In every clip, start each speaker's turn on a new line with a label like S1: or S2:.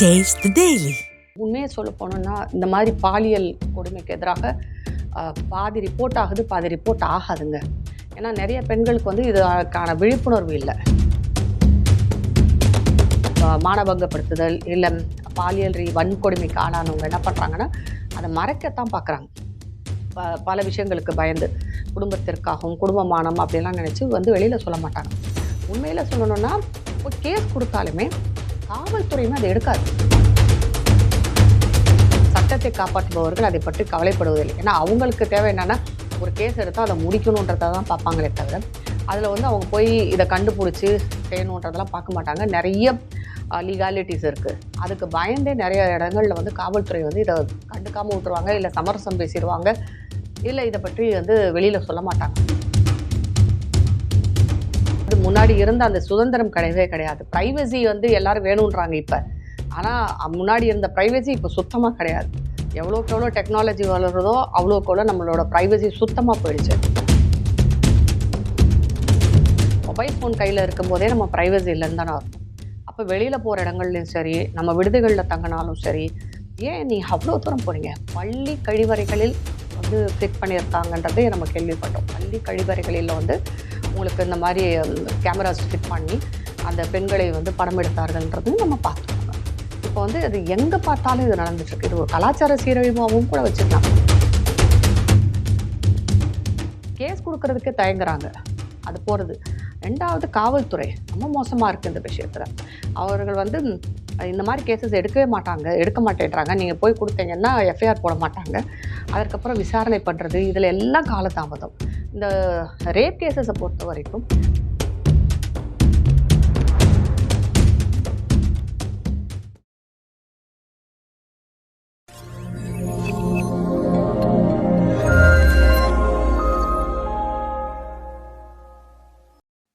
S1: Taste daily
S2: உண்மையை சொல்ல போனோம்னா இந்த மாதிரி பாலியல் கொடுமைக்கு எதிராக பாதி ரிப்போர்ட் ஆகுது பாதி ரிப்போர்ட் ஆகாதுங்க. ஏன்னா நிறைய பெண்களுக்கு வந்து இதுக்கான விழிப்புணர்வு இல்லை. மானபங்கப்படுத்துதல் இல்லை பாலியல் ரீ வன்கொடுமைக்கு ஆளானவங்க என்ன பண்ணுறாங்கன்னா அதை மறைக்கத்தான் பார்க்குறாங்க ப பல விஷயங்களுக்கு பயந்து குடும்பத்திற்காகவும் குடும்பமானம் அப்படிலாம் நினச்சி வந்து வெளியில் சொல்ல மாட்டாங்க. உண்மையில் சொல்லணும்னா இப்போ கேஸ் கொடுத்தாலுமே காவல்துறையுமே அதை எடுக்காது. சட்டத்தை காப்பாற்றுபவர்கள் அதை பற்றி கவலைப்படுவதில்லை. ஏன்னா அவங்களுக்கு தேவை என்னன்னா ஒரு கேஸ் எடுத்தால் அதை முடிக்கணுன்றதை தான் பார்ப்பாங்களே தவிர அதில் வந்து அவங்க போய் இதை கண்டுபிடிச்சி செய்யணுன்றதெல்லாம் பார்க்க மாட்டாங்க. நிறைய லீகாலிட்டிஸ் இருக்குது அதுக்கு பயந்தே நிறைய இடங்களில் வந்து காவல்துறை வந்து இதை கண்டுக்காமல் விட்டுருவாங்க இல்லை சமரசம் பேசிடுவாங்க இல்லை இதை பற்றி வந்து வெளியில் சொல்ல மாட்டாங்க. முன்னாடி இருந்த அந்த சுதந்திரம் கிடையவே கிடையாது. ப்ரைவசி வந்து எல்லாரும் வேணுன்றாங்க இப்போ. ஆனால் முன்னாடி இருந்த ப்ரைவசி இப்போ சுத்தமாக கிடையாது. எவ்வளோக்கு எவ்வளோ டெக்னாலஜி வளருதோ அவ்வளோக்கு எவ்வளோ நம்மளோட ப்ரைவசி சுத்தமாக போயிடுச்சு. மொபைல் ஃபோன் கையில் இருக்கும்போதே நம்ம ப்ரைவசி இல்லைன்னு தானே இருக்கும் அப்போ வெளியில் போகிற இடங்கள்லையும் சரி நம்ம விடுதிகளில் தங்கினாலும் சரி ஏன் நீ அவ்வளோ தூரம் போகிறீங்க பள்ளி கழிவறைகளில் வந்து ஃபிட் பண்ணியிருக்காங்கன்றதே நம்ம கேள்விப்பட்டோம். பள்ளி கழிவறைகளில் வந்து உங்களுக்கு இந்த மாதிரி கேமராஸ் ஃபிட் பண்ணி அந்த பெண்களை வந்து படம் எடுத்தார்கள்ன்றது நம்ம பார்த்தோம் இப்போ வந்து அது எங்கே பார்த்தாலும் இது நடந்துட்டுருக்கு. இது ஒரு கலாச்சார சீரழிவாகவும் கூட வச்சுருந்தாங்க கேஸ் கொடுக்கறதுக்கே தயங்குறாங்க. அது போகிறது ரெண்டாவது காவல்துறை. ரொம்ப மோசமாக இருக்குது இந்த விஷயத்தில். அவர்கள் வந்து இந்த மாதிரி கேசஸ் எடுக்கவே மாட்டாங்க. எடுக்க மாட்டேன்றாங்க. நீங்கள் போய் கொடுத்தீங்கன்னா எஃப்ஐஆர் போட மாட்டாங்க. அதற்கப்புறம் விசாரணை பண்ணுறது இதில் எல்லாம் காலதாமதம். இந்த ரேப் கேசஸை பொறுத்த வரைக்கும்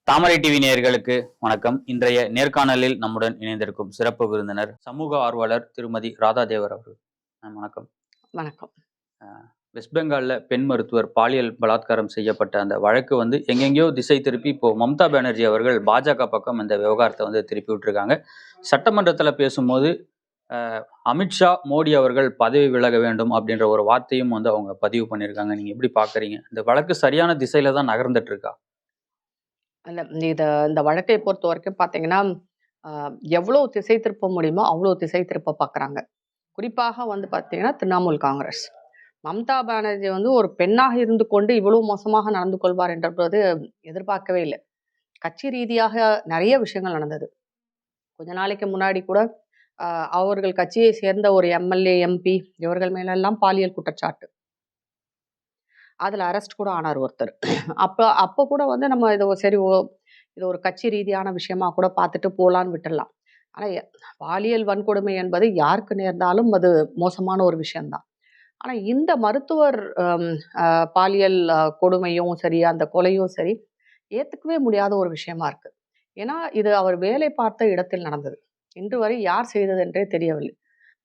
S3: தாமரை டிவி நேயர்களுக்கு வணக்கம். இன்றைய நேர்காணலில் நம்முடன் இணைந்திருக்கும் சிறப்பு விருந்தினர் சமூக ஆர்வலர் திருமதி ராதாதேவர் அவர்கள். மேம், வணக்கம்.
S2: வணக்கம்.
S3: வெஸ்ட் பெங்காலில் பெண் மருத்துவர் பாலியல் பலாத்காரம் செய்யப்பட்ட அந்த வழக்கு வந்து எங்கெங்கேயோ திசை திருப்பி இப்போ மம்தா பானர்ஜி அவர்கள் பாஜக பக்கம் இந்த விவகாரத்தை வந்து திருப்பி விட்டுருக்காங்க. சட்டமன்றத்தில் பேசும்போது அமித்ஷா மோடி அவர்கள் பதவி விலக வேண்டும் அப்படின்ற ஒரு வார்த்தையும் வந்து அவங்க பதிவு பண்ணியிருக்காங்க நீங்கள் எப்படி பார்க்குறீங்க இந்த வழக்கு சரியான திசையில தான் நகர்ந்துட்டுருக்கா?
S2: இல்லை இதை இந்த வழக்கை பொறுத்த வரைக்கும் பார்த்தீங்கன்னா எவ்வளோ திசை திருப்ப முடியுமோ அவ்வளோ திசை திருப்ப பார்க்குறாங்க குறிப்பாக வந்து பார்த்தீங்கன்னா திரிணாமுல் காங்கிரஸ். மம்தா பானர்ஜி வந்து ஒரு பெண்ணாக இருந்து கொண்டு இவ்வளவு மோசமாக நடந்து கொள்வார் என்றபோது எதிர்பார்க்கவே இல்லை. கட்சி ரீதியாக நிறைய விஷயங்கள் நடந்தது. கொஞ்ச நாளைக்கு முன்னாடி கூட அவர்கள் கட்சியை சேர்ந்த ஒரு எம்எல்ஏ எம்பி இவர்கள் மேலெல்லாம் பாலியல் குற்றச்சாட்டு. அதில் அரெஸ்ட் கூட ஆனார் ஒருத்தர். அப்போ அப்போ கூட வந்து நம்ம இதை சரி ஓ இது ஒரு கட்சி ரீதியான விஷயமா கூட பார்த்துட்டு போகலான்னு விட்டுடலாம். ஆனால் பாலியல் வன்கொடுமை என்பது யாருக்கு நேர்ந்தாலும் அது மோசமான ஒரு விஷயம்தான். ஆனால் இந்த மருத்துவர் பாலியல் கொடுமையும் சரி அந்த கொலையும் சரி ஏற்றுக்கவே முடியாத ஒரு விஷயமா இருக்கு. ஏன்னா இது அவர் வேலை பார்த்த இடத்தில் நடந்தது. இன்று வரை யார் செய்தது என்றே தெரியவில்லை.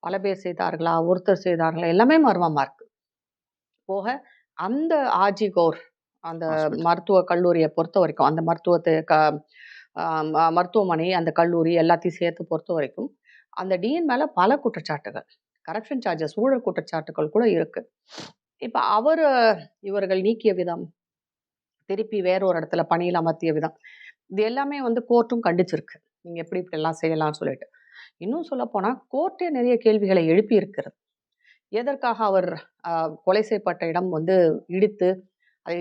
S2: பல பேர் செய்தார்களா ஒருத்தர் செய்தார்களா எல்லாமே மர்மமா இருக்கு. போக அந்த ஆஜி கௌர் அந்த. மருத்துவ கல்லூரியை பொறுத்த வரைக்கும் அந்த மருத்துவத்தை க மருத்துவமனை அந்த கல்லூரி எல்லாத்தையும் சேர்த்து பொறுத்த வரைக்கும் அந்த டிஎன் மேல பல குற்றச்சாட்டுகள். கரப்ஷன் சார்ஜஸ் ஊழல் குற்றச்சாட்டுகள் கூட இருக்கு. இப்போ அவர் இவர்கள் நீக்கிய விதம் திருப்பி வேற ஒரு இடத்துல பணியில் அமர்த்திய விதம் இது எல்லாமே வந்து கோர்ட்டும் கண்டிச்சிருக்கு. நீங்கள் எப்படி இப்படி எல்லாம் செய்யலாம்னு சொல்லிட்டு. இன்னும் சொல்லப்போனால் கோர்ட்டே நிறைய கேள்விகளை எழுப்பி இருக்கிறது எதற்காக அவர் கொலை செய்யப்பட்ட இடம் வந்து இடித்து அதை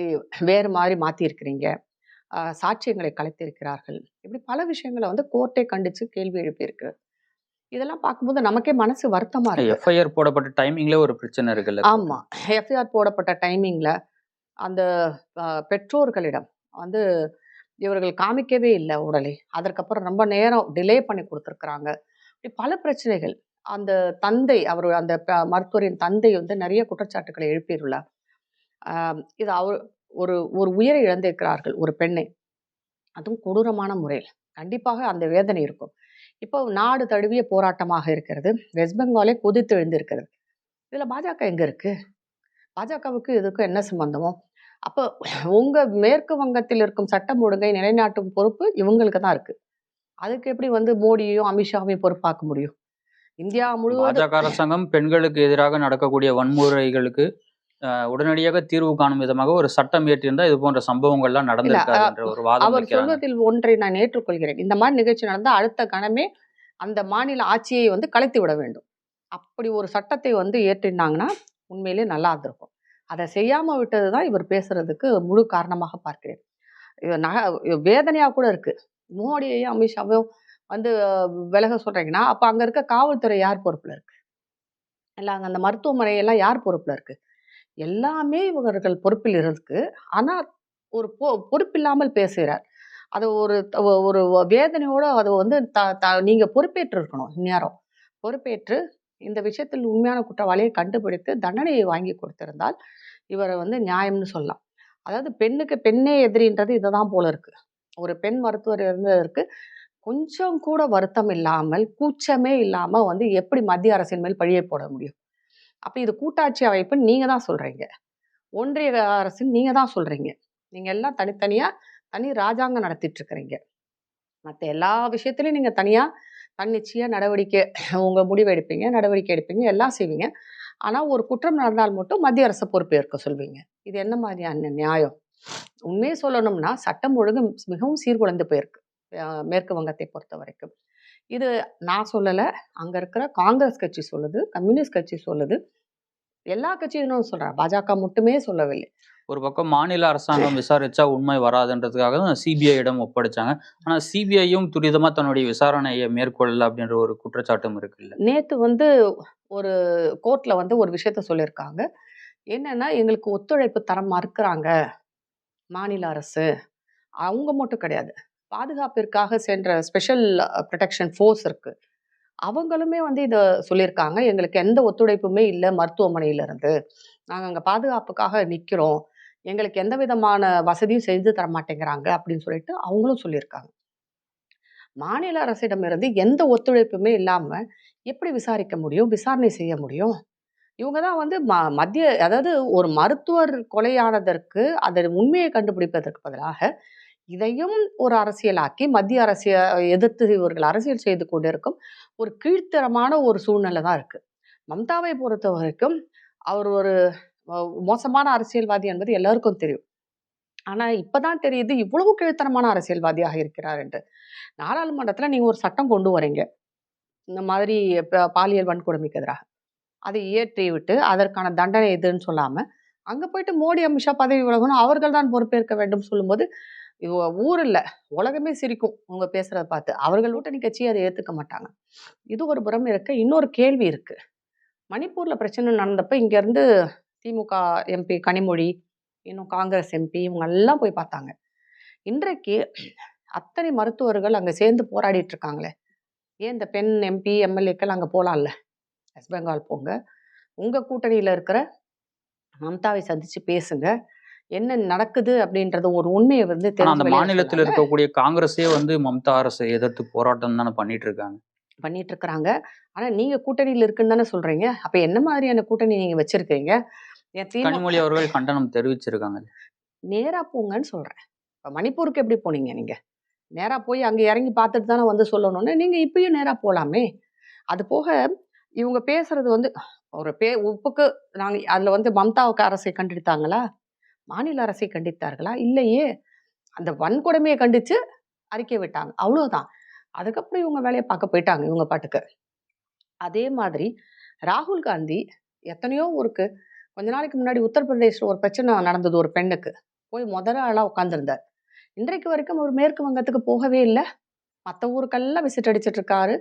S2: வேறு மாதிரி மாற்றியிருக்கிறீங்க சாட்சியங்களை கலைத்திருக்கிறார்கள். இப்படி பல விஷயங்களை வந்து கோர்ட்டே கண்டித்து கேள்வி எழுப்பியிருக்கிறது. இதெல்லாம் பார்க்கும்போது நமக்கே மனசு வருத்தமா இருக்கு.
S3: எஃப்ஐஆர் போடப்பட்ட டைமிங்ல ஒரு பிரச்சனை இருக்குல்ல
S2: ஆமா. எஃப்ஐஆர் போடப்பட்ட டைமிங்ல அந்த பெற்றோர்களிடம் வந்து இவர்கள் காமிக்கவே இல்லை உடலை. அதற்கப்புறம் ரொம்ப நேரம் டிலே பண்ணி கொடுத்துருக்குறாங்க. இப்படி பல பிரச்சனைகள். அந்த தந்தை அவர் அந்த மருத்துவரின் தந்தை வந்து நிறைய குற்றச்சாட்டுகளை எழுப்பியுள்ளார் இது அவர் ஒரு ஒரு உயிரை இழந்திருக்கிறார்கள் ஒரு பெண்ணை. அதுவும் கொடூரமான முறையில். கண்டிப்பாக அந்த வேதனை இருக்கும். இப்போ நாடு தழுவிய போராட்டமாக இருக்கிறது. வெஸ்ட் பெங்காலே கொதித்து எழுந்திருக்கிறது. இதுல பாஜக எங்க இருக்கு? பாஜகவுக்கு இதுக்கும் என்ன சம்பந்தமோ? அப்போ உங்க மேற்கு வங்கத்தில் இருக்கும் சட்டம் ஒழுங்கை நிலைநாட்டும் பொறுப்பு இவங்களுக்கு தான் இருக்கு. அதுக்கு எப்படி வந்து மோடியையும் அமித்ஷாவையும் பொறுப்பாக்க முடியும்? இந்தியா முழுவதும்
S3: பாஜக அரசாங்கம் பெண்களுக்கு எதிராக நடக்கக்கூடிய வன்முறைகளுக்கு உடனடியாக தீர்வு காணும் விதமாக ஒரு சட்டம் இயற்றியிருந்தா இது போன்ற சம்பவங்கள்லாம் நடந்திருக்காது என்ற ஒரு வாதம்
S2: அவர் சொல்வதில் ஒன்றை நான் ஏற்றுக்கொள்கிறேன். இந்த மாதிரி நிகழ்ச்சி நடந்தா அடுத்த கணமே அந்த மாநில ஆட்சியை வந்து கலைத்து விட வேண்டும். அப்படி ஒரு சட்டத்தை வந்து ஏற்றினாங்கன்னா உண்மையிலே நல்லா இருந்திருக்கும். அதை செய்யாம விட்டது தான் இவர் பேசுறதுக்கு முழு காரணமாக பார்க்கிறேன். இது நக வேதனையா கூட இருக்கு. மோடியையும் அமித்ஷாவையும் வந்து விலக சொல்றீங்கன்னா அப்ப அங்க இருக்க காவல்துறை யார் பொறுப்புல இருக்கு? இல்ல அங்க அந்த மருத்துவமனை எல்லாம் யார் பொறுப்புல இருக்கு? எல்லாமே இவர்கள் பொறுப்பில் இருக்கு ஆனால் ஒரு பொ பொறுப்பில்லாமல் பேசுகிறார். அது ஒரு ஒரு வேதனையோடு அது வந்து த த- நீங்கள் பொறுப்பேற்று இருக்கணும் இந்நேரம். பொறுப்பேற்று இந்த விஷயத்தில் உண்மையான குற்றவாளியை கண்டுபிடித்து தண்டனையை வாங்கி கொடுத்திருந்தால் இவரை வந்து நியாயம்னு சொல்லலாம். அதாவது பெண்ணுக்கு பெண்ணே எதிரின்றது இதுதான் போல இருக்குது ஒரு பெண் மருத்துவர் இருந்ததற்கு கொஞ்சம் கூட வருத்தம் இல்லாமல் கூச்சமே இல்லாமல் வந்து எப்படி மத்திய அரசின் மேல் பழியை போட முடியும்? அப்போ இது கூட்டாட்சி அமைப்புன்னு நீங்கள் தான் சொல்கிறீங்க ஒன்றிய அரசு நீங்கள் தான் சொல்கிறீங்க நீங்கள் எல்லாம் தனித்தனியாக தனி ராஜாங்கம் நடத்திட்டு இருக்கிறீங்க மற்ற எல்லா விஷயத்துலையும் நீங்கள் தனியாக தன்னிச்சையாக நடவடிக்கை உங்கள் முடிவு எடுப்பீங்க நடவடிக்கை எடுப்பீங்க எல்லாம் செய்வீங்க. ஆனால் ஒரு குற்றம் நடந்தால் மட்டும் மத்திய அரசு பொறுப்பேற்க சொல்வீங்க. இது என்ன மாதிரியான நியாயம்? உண்மையை சொல்லணும்னா சட்டம் ஒழுங்கு மிகவும் சீர்குலைந்து போயிருக்கு. மேற்கு வங்கத்தை பொறுத்த வரைக்கும் இது நான் சொல்லல. அங்க இருக்கிற காங்கிரஸ் கட்சி சொல்லுது கம்யூனிஸ்ட் கட்சி சொல்லுது. எல்லா கட்சியினரும் சொல்றேன் பாஜக மட்டுமே சொல்லவில்லை.
S3: ஒரு பக்கம் மாநில அரசாங்கம் விசாரிச்சா உண்மை வராதுன்றதுக்காக தான் சிபிஐயிடம் ஒப்படைச்சாங்க. ஆனா சிபிஐயும் துரிதமா தன்னுடைய விசாரணையை மேற்கொள்ளல அப்படின்ற ஒரு குற்றச்சாட்டும் இருக்குல்ல.
S2: நேத்து வந்து ஒரு கோர்ட்ல வந்து ஒரு விஷயத்த சொல்லியிருக்காங்க. என்னன்னா எங்களுக்கு ஒத்துழைப்பு தர மறுக்கிறாங்க மாநில அரசு. அவங்க மட்டும் கிடையாது. பாதுகாப்பிற்காக சென்ற ஸ்பெஷல் ப்ரொடெக்ஷன் ஃபோர்ஸ் இருக்குது அவங்களுமே வந்து இதை சொல்லியிருக்காங்க. எங்களுக்கு எந்த ஒத்துழைப்புமே இல்லை மருத்துவமனையிலிருந்து. நாங்கள் அங்கே பாதுகாப்புக்காக நிற்கிறோம் எங்களுக்கு எந்த விதமான வசதியும் செஞ்சு தர மாட்டேங்கிறாங்க அப்படின்னு சொல்லிட்டு அவங்களும் சொல்லியிருக்காங்க. மாநில அரசிடமிருந்து எந்த ஒத்துழைப்புமே இல்லாமல் எப்படி விசாரிக்க முடியும்? விசாரணை செய்ய முடியும்? இவங்க தான் வந்து ம மத்திய அதாவது ஒரு மருத்துவர் கொலையானதற்கு அதன் உண்மையை கண்டுபிடிப்பதற்கு பதிலாக இதையும் ஒரு அரசியலாக்கி மத்திய அரசிய எதிர்த்து இவர்கள் அரசியல் செய்து கொண்டிருக்கும் ஒரு கீழ்த்தரமான ஒரு சூழ்நிலை தான் இருக்கு. மம்தாவை பொறுத்த வரைக்கும் அவர் ஒரு மோசமான அரசியல்வாதி என்பது எல்லாருக்கும் தெரியும். ஆனா இப்பதான் தெரியுது இவ்வளவு கீழ்த்தரமான அரசியல்வாதியாக இருக்கிறார் என்று. நாடாளுமன்றத்துல நீங்க ஒரு சட்டம் கொண்டு வரீங்க. இந்த மாதிரி பாலியல் வன்கொடுமைக்கு எதிராக. அதை இயற்றி விட்டு அதற்கான தண்டனை எதுன்னு சொல்லாம அங்க போயிட்டு மோடி அமித்ஷா பதவி விலகணும் அவர்கள் தான் பொறுப்பேற்க வேண்டும் சொல்லும்போது ஊர் இல்லை உலகமே சிரிக்கும் உங்க பேசுறத பார்த்து. அவர்கள் கூட்டணி கட்சி அதை ஏற்றுக்க மாட்டாங்க. இது ஒரு புறம் இருக்க இன்னொரு கேள்வி இருக்கு. மணிப்பூர்ல பிரச்சனை நடந்தப்ப இங்கேருந்து திமுக எம்பி கனிமொழி இன்னும் காங்கிரஸ் எம்பி இவங்க எல்லாம் போய் பார்த்தாங்க. இன்றைக்கு அத்தனை மருத்துவர்கள் அங்கே சேர்ந்து போராடிட்டு இருக்காங்களே. ஏன் இந்த பெண் எம்பி எம்எல்ஏக்கள் அங்கே போகலாம்ல வெஸ்ட் பெங்கால் போங்க. உங்கள் கூட்டணியில் இருக்கிற மம்தாவை சந்தித்து பேசுங்க. என்ன நடக்குது அப்படின்றது ஒரு உண்மையை வந்து
S3: அந்த மாநிலத்தில். இருக்கக்கூடிய காங்கிரஸே வந்து மம்தா அரசை எதிர்த்து போராட்டம் தானே பண்ணிட்டு இருக்காங்க.
S2: பண்ணிட்டு இருக்கிறாங்க. ஆனா நீங்க கூட்டணியில இருக்குன்னு தானே சொல்றீங்க. அப்ப என்ன மாதிரியான கூட்டணி நீங்க வச்சிருக்கீங்க?
S3: கனிமொழி அவர்கள் கண்டனம் தெரிவிச்சிருக்காங்க
S2: நேரா போங்கன்னு சொல்றேன். இப்ப மணிப்பூருக்கு எப்படி போனீங்க நீங்க? நேரா போய் அங்க இறங்கி பார்த்துட்டு தானே வந்து சொல்லணும்னு நீங்க இப்பயும் நேரா போலாமே. அது போக இவங்க பேசுறது வந்து ஒரு பே உப்புக்கு நாங்க அதுல வந்து மம்தாவுக்கு அரசை கண்டித்தாங்களா? மாநில அரசை கண்டித்தார்களா? இல்லையே. அந்த வன்கொடுமையை கண்டித்து அறிக்கை விட்டாங்க. அவ்வளோதான் அதுக்கப்புறம் இவங்க வேலையை பார்க்க போயிட்டாங்க இவங்க பாட்டுக்கு. அதே மாதிரி ராகுல் காந்தி எத்தனையோ ஊருக்கு கொஞ்ச நாளைக்கு முன்னாடி உத்தரப்பிரதேசில் ஒரு பிரச்சனை நடந்தது ஒரு பெண்ணுக்கு. போய் முதல் ஆளாக உட்காந்துருந்தார் இன்றைக்கு வரைக்கும் அவர் மேற்கு வங்கத்துக்கு போகவே இல்லை. மற்ற ஊருக்கெல்லாம் விசிட் அடிச்சிட்டு இருக்காரு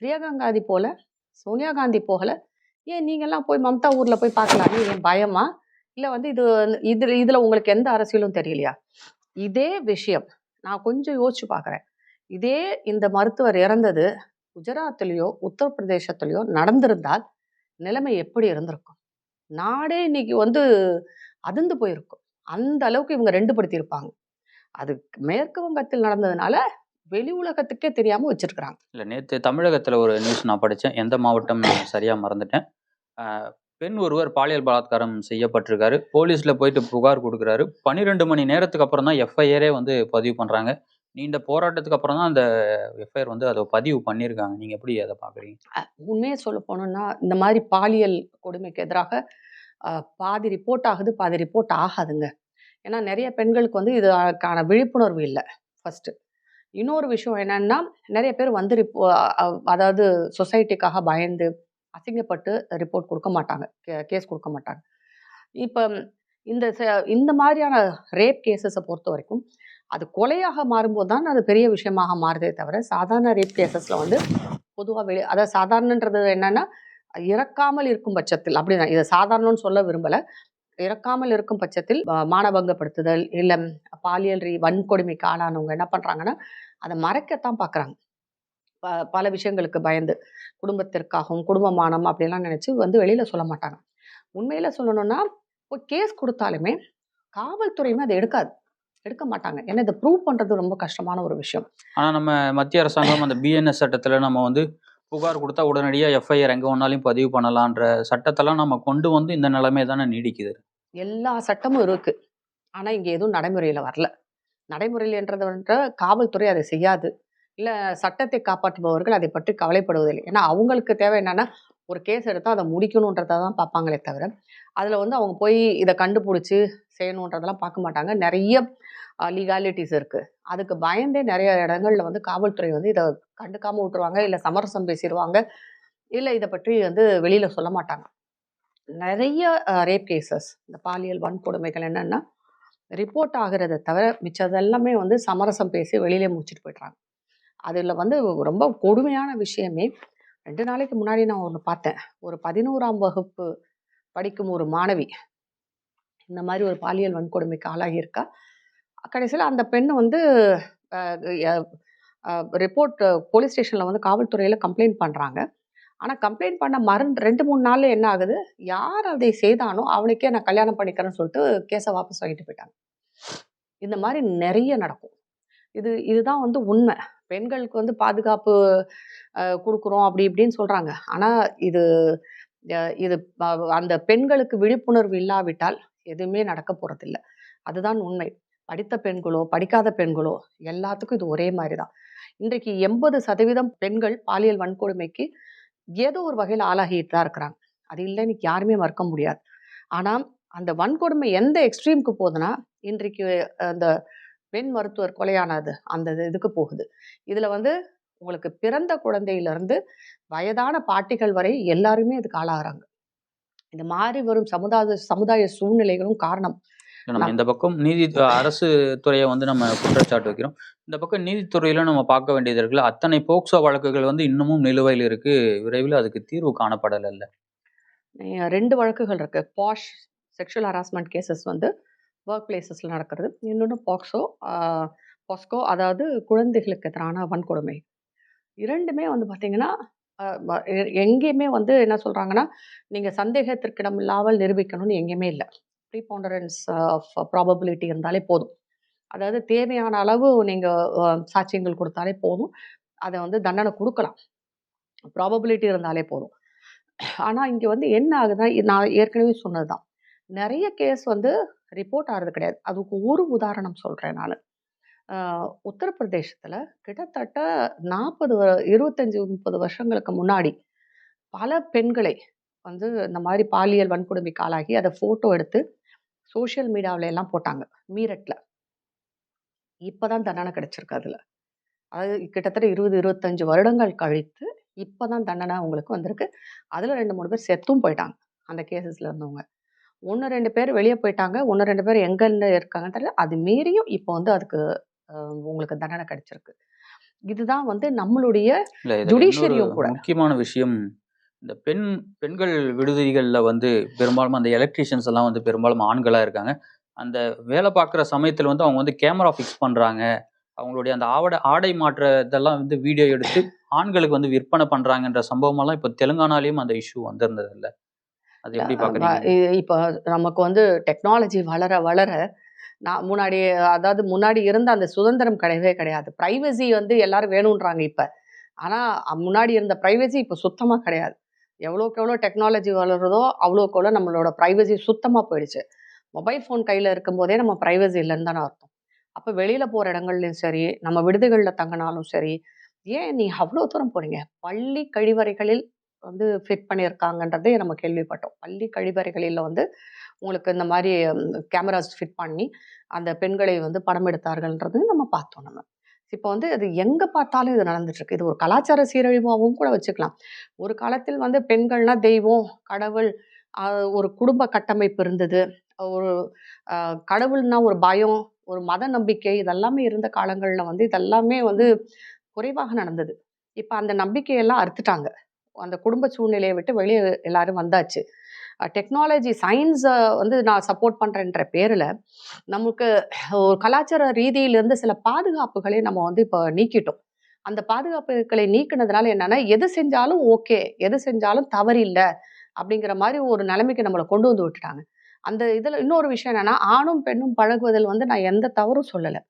S2: பிரியங்கா காந்தி போல சோனியா காந்தி போகல. ஏன் நீங்கள்லாம் போய் மம்தா ஊரில் போய் பார்க்கலாமே? ஏன் பயமா? இல்லை வந்து இது இதில் இதில் உங்களுக்கு எந்த அரசியலும் தெரியலையா? இதே விஷயம். நான் கொஞ்சம் யோசிச்சு பார்க்குறேன் இதே இந்த மருத்துவர் இறந்தது குஜராத்லேயோ உத்தரப்பிரதேசத்துலேயோ நடந்திருந்தால் நிலைமை எப்படி இருந்திருக்கும்? நாடே இன்னைக்கு வந்து அதிர்ந்து போயிருக்கும். அந்த அளவுக்கு இவங்க ரெண்டு படுத்தியிருப்பாங்க அது மேற்கு வங்கத்தில் நடந்ததுனால வெளி உலகத்துக்கே தெரியாம வச்சிருக்கிறாங்க.
S3: இல்ல நேற்று தமிழகத்துல ஒரு நியூஸ் நான் படித்தேன் எந்த மாவட்டம் சரியாக சரியா மறந்துட்டேன். பெண் ஒருவர் பாலியல் பலாத்காரம் செய்யப்பட்டிருக்காரு. போலீஸ்ல போயிட்டு புகார் கொடுக்குறாரு. பன்னிரெண்டு மணி நேரத்துக்கு அப்புறம் தான் எஃப்ஐஆரே வந்து பதிவு பண்றாங்க. நீண்ட போராட்டத்துக்கு அப்புறம் தான் அந்த எஃப்ஐஆர் வந்து அதை பதிவு பண்ணியிருக்காங்க. நீங்க எப்படி அதை பாக்குறீங்க
S2: உண்மையை சொல்ல போனோம்னா இந்த மாதிரி பாலியல் கொடுமைக்கு எதிராக பாதி ரிப்போர்ட் ஆகுது பாதி ரிப்போர்ட் ஆகாதுங்க. ஏன்னா நிறைய பெண்களுக்கு வந்து இதுக்கான விழிப்புணர்வு இல்லை ஃபர்ஸ்ட் இன்னொரு விஷயம் என்னன்னா நிறைய பேர் வந்து ரிப்போ அதாவது சொசைட்டிக்காக பயந்து அசிங்கப்பட்டு ரிப்போர்ட் கொடுக்க மாட்டாங்க. கேஸ் கொடுக்க மாட்டாங்க. இப்போ இந்த ச- இந்த மாதிரியான ரேப் கேசஸை பொறுத்த வரைக்கும் அது கொலையாக மாறும்போது தான் அது பெரிய விஷயமாக மாறுதே தவிர சாதாரண ரேப் கேசஸில் வந்து பொதுவாக வெளி அதாவது சாதாரணன்றது என்னென்னா இறக்காமல் இருக்கும் பட்சத்தில் அப்படிதான் இதை சாதாரணம்னு சொல்ல விரும்பலை. இறக்காமல் இருக்கும் பட்சத்தில் மானபங்கப்படுத்துதல் இல்லை பாலியல் ரீ வன்கொடுமைக்கு ஆளானவங்க என்ன பண்ணுறாங்கன்னா அதை மறைக்கத்தான் பார்க்குறாங்க ப பல விஷயங்களுக்கு பயந்து குடும்பத்திற்காகவும் குடும்பமானம் அப்படிலாம் நினச்சி வந்து வெளியில் சொல்ல மாட்டாங்க. உண்மையில் சொல்லணும்னா இப்போ கேஸ் கொடுத்தாலுமே காவல்துறையுமே அதை எடுக்காது. எடுக்க மாட்டாங்க. ஏன்னா இதை ப்ரூவ் பண்ணுறது ரொம்ப கஷ்டமான ஒரு விஷயம்.
S3: ஆனா நம்ம மத்திய அரசாங்கம் அந்த பிஎன்எஸ் சட்டத்துல நம்ம வந்து புகார் கொடுத்தா உடனடியாக எஃப்ஐஆர் எங்க வேணாலும் பதிவு பண்ணலான்ற சட்டத்தெல்லாம் நம்ம கொண்டு வந்து இந்த நிலைமை தானே நீடிக்குது.
S2: எல்லா சட்டமும் இருக்கு. ஆனா இங்க எதுவும் நடைமுறையில வரல. நடைமுறையில்ன்றத வந்து காவல்துறை அதை செய்யாது. இல்லை சட்டத்தை காப்பாற்றுபவர்கள் அதை பற்றி கவலைப்படுவதில்லை. ஏன்னா அவங்களுக்கு தேவை என்னென்னா ஒரு கேஸ் எடுத்தால் அதை முடிக்கணுன்றதை தான் பார்ப்பாங்களே தவிர அதில் வந்து அவங்க போய் இதை கண்டுபிடிச்சி செய்யணுன்றதெல்லாம் பார்க்க மாட்டாங்க. நிறைய லீகாலிட்டிஸ் இருக்குது அதுக்கு பயந்தே நிறைய இடங்களில் வந்து காவல்துறை வந்து இதை கண்டுக்காமல் விட்டுருவாங்க இல்லை சமரசம் பேசிடுவாங்க இல்லை இதை பற்றி வந்து வெளியில் சொல்ல மாட்டாங்க. நிறைய ரேப் கேசஸ் இந்த பாலியல் வன்கொடுமைகள் என்னென்னா ரிப்போர்ட் ஆகிறத தவிர மிச்சதெல்லாமே வந்து சமரசம் பேசி வெளியிலே முடிச்சுட்டு போயிடுறாங்க. அதில் வந்து ரொம்ப கொடுமையான விஷயமே. ரெண்டு நாளைக்கு முன்னாடி நான் ஒன்று பார்த்தேன். ஒரு பதினோராம் வகுப்பு படிக்கும் ஒரு மாணவி. இந்த மாதிரி ஒரு பாலியல் வன்கொடுமைக்கு ஆளாகி இருக்கா. கடைசியில் அந்த பெண் வந்து ரிப்போர்ட் போலீஸ் ஸ்டேஷனில் வந்து காவல்துறையில் கம்ப்ளைண்ட் பண்ணுறாங்க ஆனால் கம்ப்ளைண்ட் பண்ண மருந்து ரெண்டு மூணு நாளில் என்ன ஆகுது? யார் அதை செய்தானோ அவனுக்கே நான் கல்யாணம் பண்ணிக்கிறேன்னு சொல்லிட்டு கேஸை வாபஸ் வாங்கிட்டு போயிட்டாங்க. இந்த மாதிரி நிறைய நடக்கும். இது இதுதான் வந்து உண்மை. பெண்களுக்கு வந்து பாதுகாப்பு கொடுக்குறோம் அப்படி இப்படின்னு சொல்றாங்க. ஆனா இது இது அந்த பெண்களுக்கு விழிப்புணர்வு இல்லாவிட்டால் எதுவுமே நடக்க போறதில்ல. அதுதான் உண்மை. படித்த பெண்களோ படிக்காத பெண்களோ எல்லாத்துக்கும் இது ஒரே மாதிரி தான் இன்றைக்கு எண்பது சதவீதம் பெண்கள் பாலியல் வன்கொடுமைக்கு ஏதோ ஒரு வகையில் ஆளாகிட்டு தான் இருக்கிறாங்க. அது இல்லைன்னு யாருமே மறுக்க முடியாது. ஆனால் அந்த வன்கொடுமை எந்த எக்ஸ்ட்ரீமுக்கு போகுதுன்னா இன்றைக்கு அந்த பெண் மருத்துவர் கொலையானது அந்த இது- இதுக்கு போகுது. இதில் வந்து உங்களுக்கு பிறந்த குழந்தையிலிருந்து வயதான பாட்டிகள் வரை எல்லாருமே இதுக்கு ஆளாகிறாங்க. இந்த மாறி வரும் சமுதாய சமுதாய சூழ்நிலைகளும் காரணம்.
S3: நம்ம
S2: நம்-
S3: இந்த பக்கம் நீதி அரசு துறையை வந்து நம்ம குற்றச்சாட்டு வைக்கிறோம். இந்த பக்கம் நீதித்துறையில நம்ம பார்க்க வேண்டியது இருக்குல்ல அத்தனை போக்சோ வழக்குகள் வந்து இன்னமும் நிலுவையில் இருக்கு. விரைவில் அதுக்கு தீர்வு காணப்படலை
S2: ரெண்டு வழக்குகள் இருக்கு. பாஷ் செக்ஷுவல் ஹராஸ்மெண்ட் கேசஸ் வந்து ஒர்க் பிளேசஸில் நடக்கிறது. இன்னொன்று பாக்ஸோ பாஸ்கோ அதாவது குழந்தைகளுக்கு எதிரான வன்கொடுமை. இரண்டுமே வந்து பார்த்தீங்கன்னா எங்கேயுமே வந்து என்ன சொல்கிறாங்கன்னா நீங்கள் சந்தேகத்திற்கிடம் இல்லாமல் நிரூபிக்கணும்னு எங்கேயுமே இல்லை. ப்ரீபாண்டரன்ஸ் ஆஃப் ப்ராபபிலிட்டி இருந்தாலே போதும். அதாவது தேவையான அளவு நீங்கள் சாட்சியங்கள் கொடுத்தாலே போதும். அதை வந்து தண்டனை கொடுக்கலாம். ப்ராபபிலிட்டி இருந்தாலே போதும். ஆனால் இங்கே வந்து என்ன ஆகுதுன்னா நான் ஏற்கனவே சொன்னது தான் நிறைய கேஸ் வந்து ரிப்போர்ட் ஆகிறது கிடையாது. அதுக்கு ஒரு உதாரணம் சொல்கிறேன் நான். உத்தரப்பிரதேசத்தில் கிட்டத்தட்ட நாற்பது இருபத்தஞ்சி முப்பது வருஷங்களுக்கு முன்னாடி பல பெண்களை வந்து இந்த மாதிரி பாலியல் வன்கொடுமைக்கு ஆளாகி அதை ஃபோட்டோ எடுத்து சோஷியல் மீடியாவில எல்லாம் போட்டாங்க மீரட்டில் இப்போ தான் தண்டனை கிடச்சிருக்கு அதில். அதாவது கிட்டத்தட்ட இருபது இருபத்தஞ்சு வருடங்கள் கழித்து இப்போ தான் தண்டனை அவங்களுக்கு வந்திருக்கு. அதில் ரெண்டு மூணு பேர் செத்தும் போயிட்டாங்க அந்த கேசஸில் இருந்தவங்க. ஒன்று ரெண்டு பேர் வெளியே போயிட்டாங்க ஒன்று ரெண்டு பேர் எங்கன்னு இருக்காங்கன்னு தெரியல. அது மீறியும் இப்போ வந்து அதுக்கு உங்களுக்கு தண்டனை கிடைச்சிருக்கு. இதுதான் வந்து நம்மளுடைய ஜுடிஷியரியும் கூட.
S3: முக்கியமான விஷயம் இந்த பெண் பெண்கள் விடுதிகளில் வந்து பெரும்பாலும் அந்த எலக்ட்ரீஷியன்ஸ் எல்லாம் வந்து பெரும்பாலும் ஆண்களா இருக்காங்க. அந்த வேலை பார்க்குற சமயத்தில் வந்து அவங்க வந்து கேமரா ஃபிக்ஸ் பண்றாங்க. அவங்களுடைய அந்த ஆவட ஆடை மாற்ற இதெல்லாம் வந்து வீடியோ எடுத்து ஆண்களுக்கு வந்து விற்பனை பண்றாங்கன்ற சம்பவமெல்லாம் இப்போ தெலுங்கானாலையும் அந்த இஷ்யூ வந்திருந்தது இல்ல. அது எப்படி
S2: இ- இப்போ நமக்கு வந்து டெக்னாலஜி வளர வளர நான் முன்னாடி அதாவது முன்னாடி இருந்த அந்த சுதந்திரம் கிடையவே கிடையாது. ப்ரைவசி வந்து எல்லாரும் வேணுன்றாங்க இப்ப. ஆனா அ- முன்னாடி இருந்த ப்ரைவசி இப்போ சுத்தமா கிடையாது. எவ்வளோக்கு எவ்வளோ டெக்னாலஜி வளருதோ அவ்வளோக்கு எவ்வளோ நம்மளோட ப்ரைவசி சுத்தமா போயிடுச்சு. மொபைல் ஃபோன் கையில இருக்கும்போதே நம்ம ப்ரைவசி இல்லைன்னு தானே அர்த்தம். அப்ப வெளியில போற இடங்கள்லயும் சரி, நம்ம விடுதிகள்ல தங்குனாலும் சரி, ஏன் நீ அவ்ளோ தூரம் போறீங்க? பள்ளி கழிவறைகளில் வந்து ஃபிட் பண்ணியிருக்காங்கன்றதே நம்ம கேள்விப்பட்டோம். பள்ளி கழிவறைகளில் வந்து உங்களுக்கு இந்த மாதிரி கேமராஸ் ஃபிட் பண்ணி, அந்த பெண்களை வந்து படம் எடுத்தார்கள்ன்றதையும் நம்ம பார்த்தோம் நம்ம. இப்போ வந்து அது எங்கே பார்த்தாலும் இது நடந்துட்டுருக்கு இது ஒரு கலாச்சார சீரழிவாகவும் கூட வச்சுக்கலாம். ஒரு காலத்தில் வந்து பெண்கள்னால் தெய்வம், கடவுள், ஒரு குடும்ப கட்டமைப்பு இருந்தது. ஒரு கடவுள்னா ஒரு பயம், ஒரு மத நம்பிக்கை இதெல்லாமே இருந்த காலங்களில் வந்து இதெல்லாமே வந்து குறைவாக நடந்தது. இப்போ அந்த நம்பிக்கையெல்லாம் அறுத்துட்டாங்க. அந்த குடும்ப சூழ்நிலையை விட்டு வெளியே எல்லாரும் வந்தாச்சு. டெக்னாலஜி, சயின்ஸை வந்து நான் சப்போர்ட் பண்ணுறேன்ற பேரில் நமக்கு ஒரு கலாச்சார ரீதியிலிருந்து சில பாதுகாப்புகளை நம்ம வந்து இப்போ நீக்கிட்டோம். அந்த பாதுகாப்புகளை நீக்கினதுனால என்னென்னா எது செஞ்சாலும் ஓகே. எது செஞ்சாலும் தவறு இல்லை அப்படிங்கிற மாதிரி ஒரு நிலைமைக்கு நம்மளை கொண்டு வந்து விட்டுட்டாங்க. அந்த இதில் இன்னொரு விஷயம் என்னென்னா ஆணும், பெண்ணும் பழகுவதில் வந்து நான் எந்த தவறும் சொல்லலை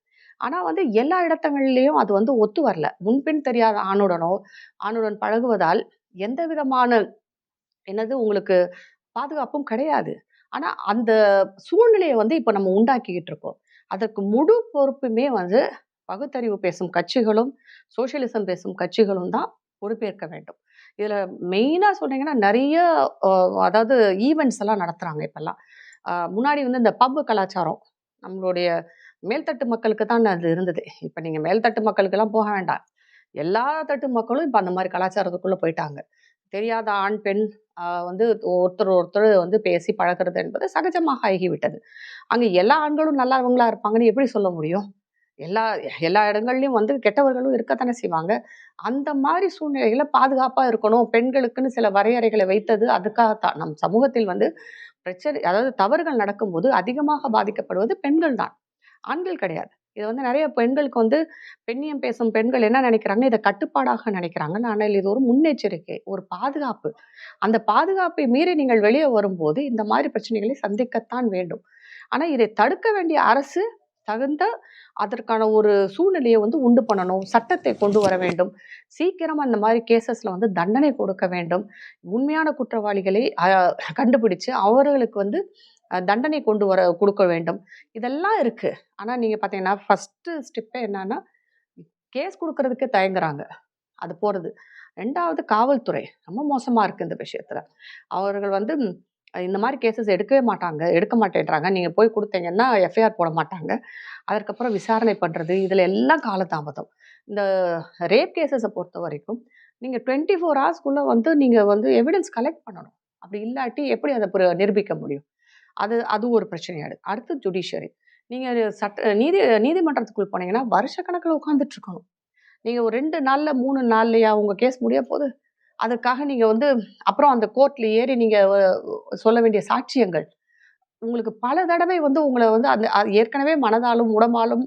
S2: ஆனால் வந்து எல்லா இடத்துங்கள்லேயும் அது வந்து ஒத்து வரல. முன்பின் தெரியாத ஆணுடனோ, ஆணுடன் பழகுவதால் எந்த விதமான என்னது உங்களுக்கு பாதுகாப்பும் கிடையாது. ஆனால் அந்த சூழ்நிலையை வந்து இப்போ நம்ம உண்டாக்கிக்கிட்டு இருக்கோம். அதற்கு முழு பொறுப்புமே வந்து பகுத்தறிவு பேசும் கட்சிகளும், சோஷியலிசம் பேசும் கட்சிகளும் தான் பொறுப்பேற்க வேண்டும். இதில் மெயினாக சொன்னீங்கன்னா, நிறைய அதாவது ஈவெண்ட்ஸ் எல்லாம் நடத்துகிறாங்க இப்போல்லாம் முன்னாடி வந்து இந்த பப் கலாச்சாரம். நம்மளுடைய மேல்தட்டு மக்களுக்கு தான் அது இருந்தது. இப்போ நீங்கள் மேல்தட்டு மக்களுக்கெல்லாம் போக வேண்டாம். எல்லா தட்டு மக்களும் இப்போ அந்த மாதிரி கலாச்சாரத்துக்குள்ளே போயிட்டாங்க. தெரியாத ஆண், பெண் வந்து ஒருத்தர் ஒருத்தர் வந்து பேசி பழகுறது என்பது சகஜமாக ஆகிவிட்டது. அங்கே எல்லா ஆண்களும் நல்லவங்களா இருப்பாங்கன்னு எப்படி சொல்ல முடியும்? எல்லா எல்லா இடங்கள்லையும் வந்து கெட்டவர்களும் இருக்கத்தானே செய்வாங்க. அந்த மாதிரி சூழ்நிலையில் பாதுகாப்பாக இருக்கணும். பெண்களுக்குன்னு சில வரையறைகளை வைத்தது அதுக்காகத்தான். நம் சமூகத்தில் வந்து பிரச்சனை அதாவது தவறுகள் நடக்கும்போது அதிகமாக பாதிக்கப்படுவது பெண்கள் தான். ஆண்கள் கிடையாது. இது வந்து நிறைய பெண்களுக்கு வந்து பெண்ணியம் பேசும் பெண்கள் என்ன நெனைக்கிறாங்க, இதை கட்டுப்பாடாக நினைக்கிறாங்க ஆனால் இது ஒரு முன்னெச்சரிக்கை, ஒரு பாதுகாப்பு. அந்த பாதுகாப்பை மீறி நீங்கள் வெளியே வரும்போது, இந்த மாதிரி பிரச்சனைகளை சந்திக்கத்தான் வேண்டும். ஆனால் இதை தடுக்க வேண்டிய அரசு தகுந்த அதற்கான ஒரு சூழ்நிலையை வந்து உண்டு பண்ணணும். சட்டத்தை கொண்டு வர வேண்டும். சீக்கிரம் அந்த மாதிரி கேசஸில் வந்து தண்டனை கொடுக்க வேண்டும். உண்மையான குற்றவாளிகளை கண்டுபிடிச்சு அவர்களுக்கு வந்து தண்டனை கொண்டு வர கொடுக்க வேண்டும். இதெல்லாம் இருக்குது ஆனால் நீங்கள் பார்த்தீங்கன்னா, ஃபஸ்ட்டு ஸ்டெப்பே என்னன்னா, கேஸ் குடுக்குறதுக்கே தயங்குறாங்க. அது போகிறது ரெண்டாவது காவல்துறை. ரொம்ப மோசமாக இருக்குது இந்த விஷயத்தில் அவர்கள் வந்து இந்த மாதிரி கேசஸ் எடுக்கவே மாட்டாங்க. எடுக்க மாட்டேன்றாங்க. நீங்கள் போய் கொடுத்தீங்கன்னா எஃப்ஐஆர் போட மாட்டாங்க. அதற்கப்புறம் விசாரணை பண்ணுறது இதில் எல்லாம் காலதாமதம். இந்த ரேப் கேசஸை பொறுத்த வரைக்கும் நீங்கள் டுவெண்ட்டி ஃபோர் ஹவர்ஸ்க்குள்ளே வந்து நீங்கள் வந்து எவிடன்ஸ் கலெக்ட் பண்ணணும். அப்படி இல்லாட்டி எப்படி அதை நிரூபிக்க முடியும்? அது அது ஒரு பிரச்சனையாடு அடுத்து ஜுடிஷியரி. நீங்கள் சட்ட நீதி நீதிமன்றத்துக்குள் போனீங்கன்னா, வருஷ கணக்கில் உட்காந்துட்டு இருக்கணும். நீங்கள் ஒரு ரெண்டு நாளில் மூணு நாள்லையா உங்கள் கேஸ் முடிய போது? அதுக்காக நீங்கள் வந்து அப்புறம் அந்த கோர்ட்டில் ஏறி நீங்கள் சொல்ல வேண்டிய சாட்சியங்கள். உங்களுக்கு பல தடவை வந்து உங்களை வந்து அந்த ஏற்கனவே மனதாலும், உடம்பாலும்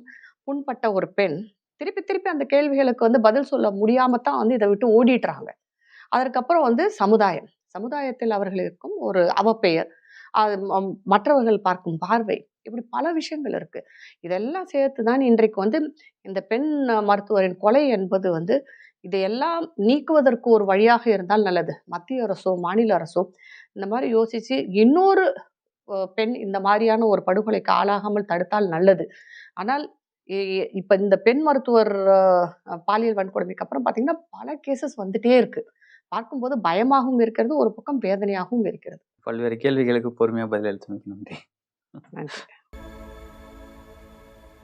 S2: புண்பட்ட ஒரு பெண், திருப்பி திருப்பி அந்த கேள்விகளுக்கு வந்து பதில் சொல்ல முடியாம தான் வந்து இதை விட்டு ஓடிட்றாங்க. அதற்கப்புறம் வந்து சமுதாயம். சமுதாயத்தில் அவர்களுக்கும் ஒரு அவப்பெயர். அது மற்றவர்கள் பார்க்கும் பார்வை. இப்படி பல விஷயங்கள் இருக்கு. இதெல்லாம் சேர்த்து தான் இன்றைக்கு வந்து இந்த பெண் மருத்துவரின் கொலை என்பது வந்து இதையெல்லாம் நீக்குவதற்கு ஒரு வழியாக இருந்தால் நல்லது. மத்திய அரசோ, மாநில அரசோ இந்த மாதிரி யோசிச்சு இன்னொரு பெண் இந்த மாதிரியான ஒரு படுகொலைக்கு ஆளாகாமல் தடுத்தால் நல்லது. ஆனால் இ இப்ப இந்த பெண் மருத்துவர் பாலியல் வன்கொடுமைக்கு அப்புறம் பார்த்தீங்கன்னா, பல கேஸஸ் வந்துட்டே இருக்கு. பார்க்கும்போது பயமாகவும் இருக்கிறது, ஒரு பக்கம் வேதனையாகவும் இருக்கிறது.
S3: பல்வேறு கேள்விகளுக்கு பொறுமையாக பதிலளித்து நன்றி.
S2: நன்றி.